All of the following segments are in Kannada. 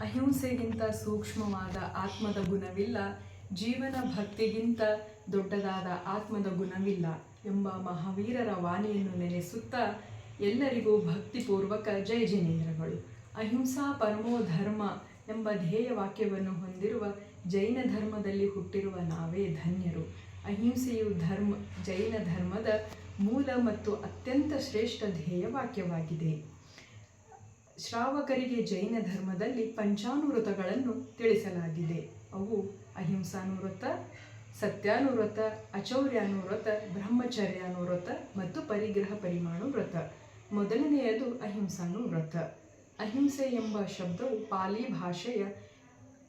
ಅಹಿಂಸೆಗಿಂತ ಸೂಕ್ಷ್ಮವಾದ ಆತ್ಮದ ಗುಣವಿಲ್ಲ, ಜೀವನ ಭಕ್ತಿಗಿಂತ ದೊಡ್ಡದಾದ ಆತ್ಮದ ಗುಣವಿಲ್ಲ ಎಂಬ ಮಹಾವೀರರ ವಾಣಿಯನ್ನು ನೆನೆಸುತ್ತಾ ಎಲ್ಲರಿಗೂ ಭಕ್ತಿಪೂರ್ವಕ ಜಯ ಜಿನೇಂದ್ರಗಳು ಅಹಿಂಸಾ ಪರಮೋ ಧರ್ಮ ಎಂಬ ಧ್ಯೇಯ ವಾಕ್ಯವನ್ನು ಹೊಂದಿರುವ ಜೈನ ಧರ್ಮದಲ್ಲಿ ಹುಟ್ಟಿರುವ ನಾವೇ ಧನ್ಯರು. ಅಹಿಂಸೆಯು ಧರ್ಮ, ಜೈನ ಧರ್ಮದ ಮೂಲ ಮತ್ತು ಅತ್ಯಂತ ಶ್ರೇಷ್ಠ ಧ್ಯೇಯ ವಾಕ್ಯವಾಗಿದೆ. ಶ್ರಾವಕರಿಗೆ ಜೈನ ಧರ್ಮದಲ್ಲಿ ಪಂಚಾನುವೃತಗಳನ್ನು ತಿಳಿಸಲಾಗಿದೆ. ಅವು ಅಹಿಂಸಾನುವೃತ ಸತ್ಯಾನುವೃತ ಅಚೌರ್ಯಾನುವೃತ ಬ್ರಹ್ಮಚರ್ಯಾನುವ್ರತ ಮತ್ತು ಪರಿಗ್ರಹ ಪರಿಮಾಣು ವ್ರತ ಮೊದಲನೆಯದು ಅಹಿಂಸಾನುವೃತ ಅಹಿಂಸೆ ಎಂಬ ಶಬ್ದವು ಪಾಲಿ ಭಾಷೆಯ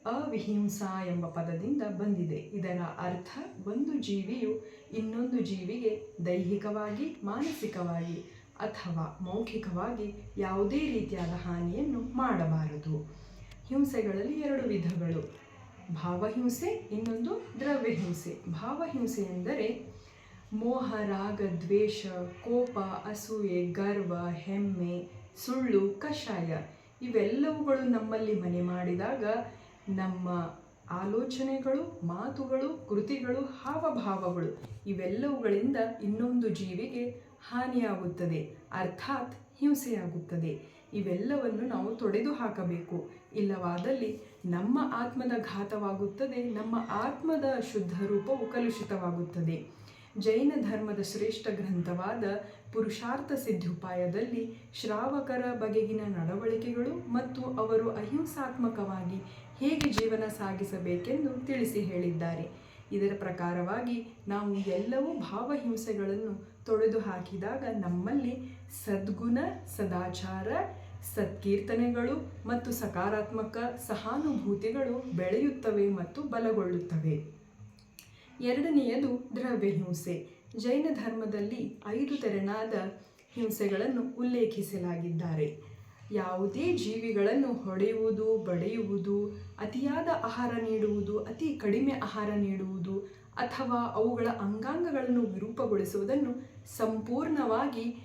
ಅವಿಹಿಂಸಾ ಎಂಬ ಪದದಿಂದ ಬಂದಿದೆ. ಇದರ ಅರ್ಥ, ಒಂದು ಜೀವಿಯು ಇನ್ನೊಂದು ಜೀವಿಗೆ ದೈಹಿಕವಾಗಿ, ಮಾನಸಿಕವಾಗಿ ಅಥವಾ ಮೌಖಿಕವಾಗಿ ಯಾವುದೇ ರೀತಿಯಾದ ಹಾನಿಯನ್ನು ಮಾಡಬಾರದು. ಹಿಂಸೆಗಳಲ್ಲಿ ಎರಡು ವಿಧಗಳು. ಭಾವಹಿಂಸೆ, ಇನ್ನೊಂದು ದ್ರವ್ಯಹಿಂಸೆ. ಭಾವಹಿಂಸೆ ಎಂದರೆ ಮೋಹ, ರಾಗ, ದ್ವೇಷ, ಕೋಪ, ಅಸೂಯೆ, ಗರ್ವ, ಹೆಮ್ಮೆ, ಸುಳ್ಳು, ಕಷಾಯ. ಇವೆಲ್ಲವುಗಳು ನಮ್ಮಲ್ಲಿ ಮನೆ ಮಾಡಿದಾಗ ನಮ್ಮ ಆಲೋಚನೆಗಳು, ಮಾತುಗಳು, ಕೃತಿಗಳು, ಹಾವಭಾವಗಳು ಇವೆಲ್ಲವುಗಳಿಂದ ಇನ್ನೊಂದು ಜೀವಿಗೆ ಹಾನಿಯಾಗುತ್ತದೆ, ಅರ್ಥಾತ್ ಹಿಂಸೆಯಾಗುತ್ತದೆ. ಇವೆಲ್ಲವನ್ನು ನಾವು ತೊಡೆದು ಹಾಕಬೇಕು. ಇಲ್ಲವಾದಲ್ಲಿ ನಮ್ಮ ಆತ್ಮದ ಘಾತವಾಗುತ್ತದೆ, ನಮ್ಮ ಆತ್ಮದ ಶುದ್ಧ ರೂಪವು ಕಲುಷಿತವಾಗುತ್ತದೆ. ಜೈನ ಧರ್ಮದ ಶ್ರೇಷ್ಠ ಗ್ರಂಥವಾದ ಪುರುಷಾರ್ಥ ಸಿದ್ಧುಪಾಯದಲ್ಲಿ ಶ್ರಾವಕರ ಬಗೆಗಿನ ನಡವಳಿಕೆಗಳು ಮತ್ತು ಅವರು ಅಹಿಂಸಾತ್ಮಕವಾಗಿ ಹೇಗೆ ಜೀವನ ಸಾಗಿಸಬೇಕೆಂದು ತಿಳಿಸಿ ಹೇಳಿದ್ದಾರೆ. ಇದರ ಪ್ರಕಾರವಾಗಿ ನಾವು ಎಲ್ಲವೂ ಭಾವಹಿಂಸೆಗಳನ್ನು ತೊಡೆದು ಹಾಕಿದಾಗ ನಮ್ಮಲ್ಲಿ ಸದ್ಗುಣ, ಸದಾಚಾರ, ಸತ್ಕೀರ್ತನೆಗಳು ಮತ್ತು ಸಕಾರಾತ್ಮಕ ಸಹಾನುಭೂತಿಗಳು ಬೆಳೆಯುತ್ತವೆ ಮತ್ತು ಬಲಗೊಳ್ಳುತ್ತವೆ. ಎರಡನೆಯದು ದ್ರವ್ಯಹಿಂಸೆ ಜೈನ ಧರ್ಮದಲ್ಲಿ ಐದು ತೆರನಾದ ಹಿಂಸೆಗಳನ್ನು ಉಲ್ಲೇಖಿಸಲಾಗಿದ್ದಾರೆ. ಯಾವುದೇ ಜೀವಿಗಳನ್ನು ಹೊಡೆಯುವುದು, ಬಡೆಯುವುದು, ಅತಿಯಾದ ಆಹಾರ ನೀಡುವುದು, ಅತಿ ಕಡಿಮೆ ಆಹಾರ ನೀಡುವುದು, ಅಥವಾ ಅವುಗಳ ಅಂಗಾಂಗಗಳನ್ನು ವಿರೂಪಗೊಳಿಸುವುದನ್ನು ಸಂಪೂರ್ಣವಾಗಿ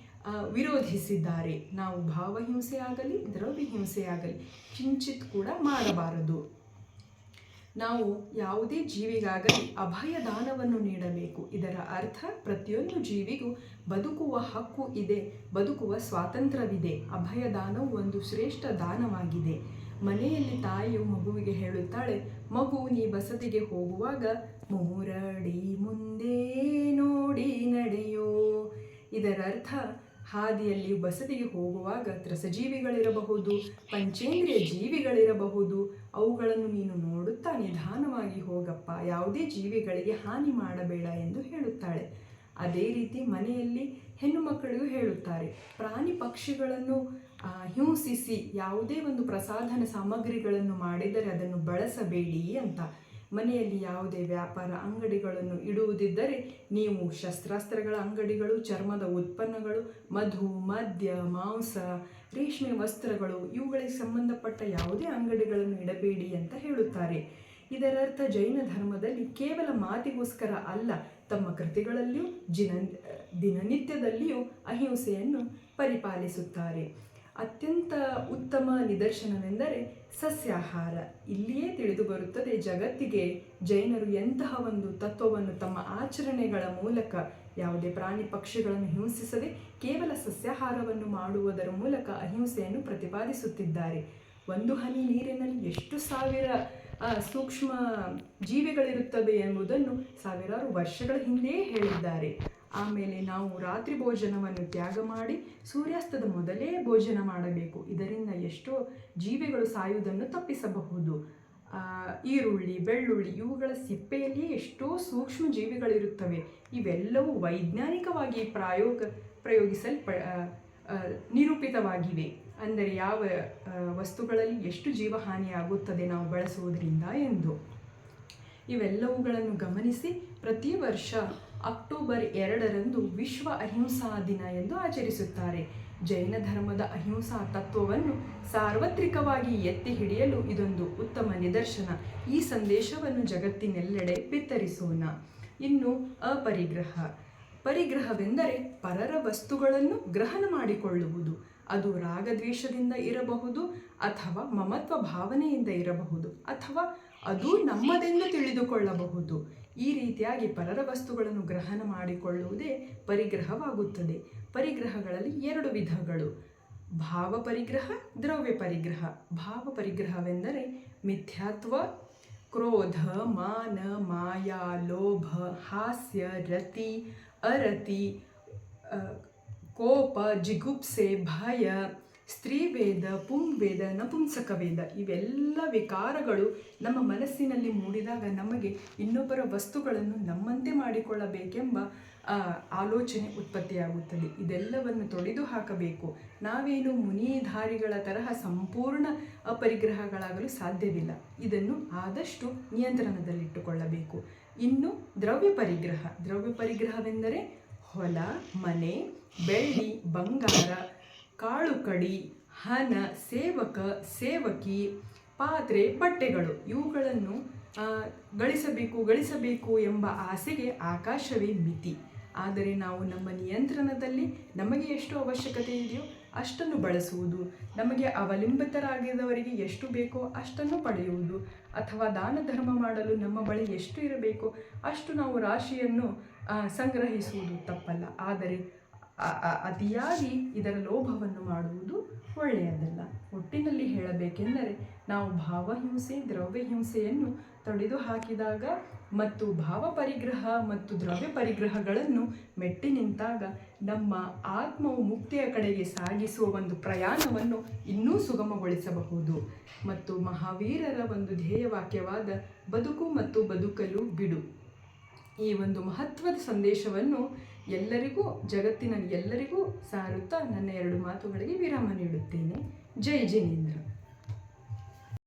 ವಿರೋಧಿಸಿದ್ದಾರೆ. ನಾವು ಭಾವಹಿಂಸೆಯಾಗಲಿ ಆಗಲಿ, ದ್ರವ್ಯಹಿಂಸೆ ಆಗಲಿ, ಕಿಂಚಿತ್ ಕೂಡ ಮಾಡಬಾರದು. ನಾವು ಯಾವುದೇ ಜೀವಿಗಾಗಲಿ ಅಭಯದಾನವನ್ನು ನೀಡಬೇಕು. ಇದರ ಅರ್ಥ ಪ್ರತಿಯೊಂದು ಜೀವಿಗೂ ಬದುಕುವ ಹಕ್ಕು ಇದೆ, ಬದುಕುವ ಸ್ವಾತಂತ್ರ್ಯವಿದೆ, ಅಭಯದಾನವು ಒಂದು ಶ್ರೇಷ್ಠ ದಾನವಾಗಿದೆ. ಮನೆಯಲ್ಲಿ ತಾಯಿಯು ಮಗುವಿಗೆ ಹೇಳುತ್ತಾಳೆ, ಮಗು, ನೀ ಬಸದಿಗೆ ಹೋಗುವಾಗ ಮೂರಡಿ ಮುಂದೆ ನೋಡಿ ನಡೆಯೋ. ಇದರರ್ಥ ಹಾದಿಯಲ್ಲಿ ಬಸದಿಗೆ ಹೋಗುವಾಗ ತ್ರಸಜೀವಿಗಳಿರಬಹುದು, ಪಂಚೇಂದ್ರಿಯ ಜೀವಿಗಳಿರಬಹುದು, ಅವುಗಳನ್ನು ನೀನು ನೋಡುತ್ತಾ ನಿಧಾನವಾಗಿ ಹೋಗಪ್ಪ, ಯಾವುದೇ ಜೀವಿಗಳಿಗೆ ಹಾನಿ ಮಾಡಬೇಡ ಎಂದು ಹೇಳುತ್ತಾಳೆ. ಅದೇ ರೀತಿ ಮನೆಯಲ್ಲಿ ಹೆಣ್ಣು ಮಕ್ಕಳಿಗೂ ಹೇಳುತ್ತಾರೆ, ಪ್ರಾಣಿ ಪಕ್ಷಿಗಳನ್ನು ಹಿಂಸಿಸಿ ಯಾವುದೇ ಒಂದು ಪ್ರಸಾಧನ ಸಾಮಗ್ರಿಗಳನ್ನು ಮಾಡಿದರೆ ಅದನ್ನು ಬಳಸಬೇಡಿ ಅಂತ. ಮನೆಯಲ್ಲಿ ಯಾವುದೇ ವ್ಯಾಪಾರ ಅಂಗಡಿಗಳನ್ನು ಇಡುವುದಿದ್ದರೆ ನೀವು ಶಸ್ತ್ರಾಸ್ತ್ರಗಳ ಅಂಗಡಿಗಳು, ಚರ್ಮದ ಉತ್ಪನ್ನಗಳು, ಮಧು, ಮದ್ಯ, ಮಾಂಸ, ರೇಷ್ಮೆ ವಸ್ತ್ರಗಳು, ಇವುಗಳಿಗೆ ಸಂಬಂಧಪಟ್ಟ ಯಾವುದೇ ಅಂಗಡಿಗಳನ್ನು ಇಡಬೇಡಿ ಅಂತ ಹೇಳುತ್ತಾರೆ. ಇದರರ್ಥ ಜೈನ ಧರ್ಮದಲ್ಲಿ ಕೇವಲ ಮಾತಿಗೋಸ್ಕರ ಅಲ್ಲ, ತಮ್ಮ ಕೃತಿಗಳಲ್ಲಿಯೂ ಜಿನ ದಿನನಿತ್ಯದಲ್ಲಿಯೂ ಅಹಿಂಸೆಯನ್ನು ಪರಿಪಾಲಿಸುತ್ತಾರೆ. ಅತ್ಯಂತ ಉತ್ತಮ ನಿದರ್ಶನವೆಂದರೆ ಸಸ್ಯಾಹಾರ. ಇಲ್ಲಿಯೇ ತಿಳಿದು ಬರುತ್ತದೆ ಜಗತ್ತಿಗೆ ಜೈನರು ಎಂತಹ ಒಂದು ತತ್ವವನ್ನು ತಮ್ಮ ಆಚರಣೆಗಳ ಮೂಲಕ ಯಾವುದೇ ಪ್ರಾಣಿ ಪಕ್ಷಿಗಳನ್ನು ಹಿಂಸಿಸದೆ ಕೇವಲ ಸಸ್ಯಾಹಾರವನ್ನು ಮಾಡುವುದರ ಮೂಲಕ ಅಹಿಂಸೆಯನ್ನು ಪ್ರತಿಪಾದಿಸುತ್ತಿದ್ದಾರೆ. ಒಂದು ಹನಿ ನೀರಿನಲ್ಲಿ ಎಷ್ಟು ಸಾವಿರ ಸೂಕ್ಷ್ಮ ಜೀವಿಗಳಿರುತ್ತವೆ ಎಂಬುದನ್ನು ಸಾವಿರಾರು ವರ್ಷಗಳ ಹಿಂದೆಯೇ ಹೇಳಿದ್ದಾರೆ. ಆಮೇಲೆ ನಾವು ರಾತ್ರಿ ಭೋಜನವನ್ನು ತ್ಯಾಗ ಮಾಡಿ ಸೂರ್ಯಾಸ್ತದ ಮೊದಲೇ ಭೋಜನ ಮಾಡಬೇಕು. ಇದರಿಂದ ಎಷ್ಟೋ ಜೀವಿಗಳು ಸಾಯುವುದನ್ನು ತಪ್ಪಿಸಬಹುದು. ಈರುಳ್ಳಿ, ಬೆಳ್ಳುಳ್ಳಿ ಇವುಗಳ ಸಿಪ್ಪೆಯಲ್ಲಿ ಎಷ್ಟೋ ಸೂಕ್ಷ್ಮ ಜೀವಿಗಳಿರುತ್ತವೆ. ಇವೆಲ್ಲವೂ ವೈಜ್ಞಾನಿಕವಾಗಿ ಪ್ರಾಯೋಗ, ಪ್ರಯೋಗಿಸಲ್ಪ ನಿರೂಪಿತವಾಗಿವೆ. ಅಂದರೆ ಯಾವ ವಸ್ತುಗಳಲ್ಲಿ ಎಷ್ಟು ಜೀವಹಾನಿಯಾಗುತ್ತದೆ ನಾವು ಬಳಸುವುದರಿಂದ ಎಂದು. ಇವೆಲ್ಲವುಗಳನ್ನು ಗಮನಿಸಿ ಪ್ರತಿ ವರ್ಷ ಅಕ್ಟೋಬರ್ ಎರಡರಂದು ವಿಶ್ವ ಅಹಿಂಸಾ ದಿನ ಎಂದು ಆಚರಿಸುತ್ತಾರೆ. ಜೈನ ಧರ್ಮದ ಅಹಿಂಸಾ ತತ್ವವನ್ನು ಸಾರ್ವತ್ರಿಕವಾಗಿ ಎತ್ತಿ ಹಿಡಿಯಲು ಇದೊಂದು ಉತ್ತಮ ನಿದರ್ಶನ. ಈ ಸಂದೇಶವನ್ನು ಜಗತ್ತಿನೆಲ್ಲೆಡೆ ಬಿತ್ತರಿಸೋಣ. ಇನ್ನು ಅಪರಿಗ್ರಹ. ಪರಿಗ್ರಹವೆಂದರೆ ಪರರ ವಸ್ತುಗಳನ್ನು ಗ್ರಹಣ ಮಾಡಿಕೊಳ್ಳುವುದು. ಅದು ರಾಗದ್ವೇಷದಿಂದ ಇರಬಹುದು ಅಥವಾ ಮಮತ್ವ ಭಾವನೆಯಿಂದ ಇರಬಹುದು ಅಥವಾ ಅದು ನಮ್ಮದೆಂದು ತಿಳಿದುಕೊಳ್ಳಬಹುದು. ಈ ರೀತಿಯಾಗಿ ಪರರ ವಸ್ತುಗಳನ್ನು ಗ್ರಹಣ ಮಾಡಿಕೊಳ್ಳುವುದೇ ಪರಿಗ್ರಹವಾಗುತ್ತದೆ. ಪರಿಗ್ರಹಗಳಲ್ಲಿ ಎರಡು ವಿಧಗಳು. ಭಾವ ಪರಿಗ್ರಹ, ದ್ರವ್ಯ ಪರಿಗ್ರಹ. ಭಾವ ಪರಿಗ್ರಹವೆಂದರೆ ಮಿಥ್ಯಾತ್ವ, ಕ್ರೋಧ, ಮಾನ, ಮಾಯಾ, ಲೋಭ, ಹಾಸ್ಯ, ರತಿ, ಅರತಿ ಕೋಪ, ಜಿಗುಪ್ಸೆ, ಭಯ ಸ್ತ್ರೀವೇದ ಪುಂಭೇದ ನಪುಂಸಕ ವೇದ ಇವೆಲ್ಲ ವಿಕಾರಗಳು ನಮ್ಮ ಮನಸ್ಸಿನಲ್ಲಿ ಮೂಡಿದಾಗ ನಮಗೆ ಇನ್ನೊಬ್ಬರ ವಸ್ತುಗಳನ್ನು ನಮ್ಮಂತೆ ಮಾಡಿಕೊಳ್ಳಬೇಕೆಂಬ ಆಲೋಚನೆ ಉತ್ಪತ್ತಿಯಾಗುತ್ತದೆ. ಇದೆಲ್ಲವನ್ನು ತೊಡೆದು ಹಾಕಬೇಕು. ನಾವೇನು ಮುನಿಧಾರಿಗಳ ತರಹ ಸಂಪೂರ್ಣ ಅಪರಿಗ್ರಹಗಳಾಗಲು ಸಾಧ್ಯವಿಲ್ಲ. ಇದನ್ನು ಆದಷ್ಟು ನಿಯಂತ್ರಣದಲ್ಲಿಟ್ಟುಕೊಳ್ಳಬೇಕು. ಇನ್ನು ದ್ರವ್ಯ ಪರಿಗ್ರಹ ದ್ರವ್ಯ ಪರಿಗ್ರಹವೆಂದರೆ ಹೊಲ, ಮನೆ, ಬೆಳ್ಳಿ, ಬಂಗಾರ ಕಾಳು ಕಡಿ ಹಣ ಸೇವಕ, ಸೇವಕಿ, ಪಾತ್ರೆ, ಬಟ್ಟೆಗಳು. ಇವುಗಳನ್ನು ಗಳಿಸಬೇಕು ಗಳಿಸಬೇಕು ಎಂಬ ಆಸೆಗೆ ಆಕಾಶವೇ ಮಿತಿ. ಆದರೆ ನಾವು ನಮ್ಮ ನಿಯಂತ್ರಣದಲ್ಲಿ ನಮಗೆ ಎಷ್ಟು ಅವಶ್ಯಕತೆ ಇದೆಯೋ ಅಷ್ಟನ್ನು ಬಳಸುವುದು. ನಮಗೆ ಅವಲಂಬಿತರಾಗಿದ್ದವರಿಗೆ ಎಷ್ಟು ಬೇಕೋ ಅಷ್ಟನ್ನು ಪಡೆಯುವುದು. ಅಥವಾ ದಾನ ಧರ್ಮ ಮಾಡಲು ನಮ್ಮ ಬಳಿ ಎಷ್ಟು ಇರಬೇಕೋ ಅಷ್ಟು ನಾವು ರಾಶಿಯನ್ನು ಸಂಗ್ರಹಿಸುವುದು ತಪ್ಪಲ್ಲ. ಆದರೆ ಅತಿಯಾಗಿ ಇದರ ಲೋಭವನ್ನು ಮಾಡುವುದು ಒಳ್ಳೆಯದಲ್ಲ. ಒಟ್ಟಿನಲ್ಲಿ ಹೇಳಬೇಕೆಂದರೆ ನಾವು ಭಾವಹಿಂಸೆ, ದ್ರವ್ಯಹಿಂಸೆಯನ್ನು ತೊಡೆದು ಹಾಕಿದಾಗ ಮತ್ತು ಭಾವ ಪರಿಗ್ರಹ ಮತ್ತು ದ್ರವ್ಯ ಪರಿಗ್ರಹಗಳನ್ನು ಮೆಟ್ಟಿ ನಿಂತಾಗ ನಮ್ಮ ಆತ್ಮವು ಮುಕ್ತಿಯ ಕಡೆಗೆ ಸಾಗಿಸುವ ಒಂದು ಪ್ರಯಾಣವನ್ನು ಇನ್ನೂ ಸುಗಮಗೊಳಿಸಬಹುದು. ಮತ್ತು ಮಹಾವೀರರ ಒಂದು ಧ್ಯೇಯವಾಕ್ಯವಾದ ಬದುಕು ಮತ್ತು ಬದುಕಲು ಬಿಡು. ಈ ಒಂದು ಮಹತ್ವದ ಸಂದೇಶವನ್ನು ಎಲ್ಲರಿಗೂ ಜಗತ್ತಿನ ಎಲ್ಲರಿಗೂ ಸಾರುತ್ತಾ ನನ್ನ ಎರಡು ಮಾತುಗಳಿಗೆ ವಿರಾಮ ನೀಡುತ್ತೇನೆ. ಜೈ ಜಿನೇಂದ್ರ.